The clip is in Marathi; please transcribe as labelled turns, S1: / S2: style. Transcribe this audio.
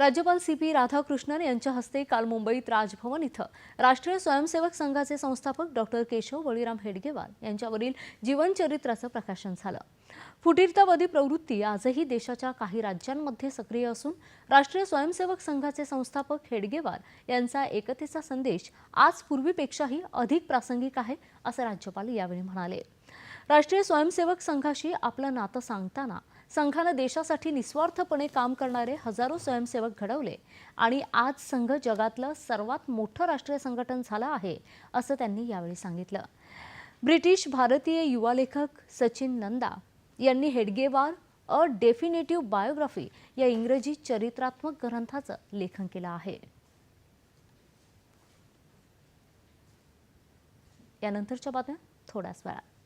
S1: राज्यपाल सी पी राधाकृष्णन यांच्या हस्ते काल मुंबईत राजभवन इथं राष्ट्रीय स्वयंसेवक संघाचे संस्थापक डॉक्टर केशव बळीराम हेडगेवार यांच्यावरील जीवनचरित्राचं प्रकाशन झालं. फुटीरतावादी प्रवृत्ती आजही देशाच्या काही राज्यांमध्ये सक्रिय असून राष्ट्रीय स्वयंसेवक संघाचे संस्थापक हेडगेवार यांचा एकतेचा संदेश आज पूर्वीपेक्षाही अधिक प्रासंगिक आहे असं राज्यपाल यावेळी म्हणाले. राष्ट्रीय स्वयंसेवक संघाशी आपलं नातं सांगताना संघानं देशासाठी निस्वार्थपणे काम करणारे हजारो स्वयंसेवक घडवले आणि आज संघ जगातलं सर्वात मोठं राष्ट्रीय संघटन झालं आहे असं त्यांनी यावेळी सांगितलं. ब्रिटिश भारतीय युवा लेखक सचिन नंदा यांनी हेडगेवार अ डेफिनेटिव्ह बायोग्राफी या इंग्रजी चरित्रात्मक ग्रंथाचं लेखन केलं आहे. यानंतरच्या बातम्या थोड्याच वेळात.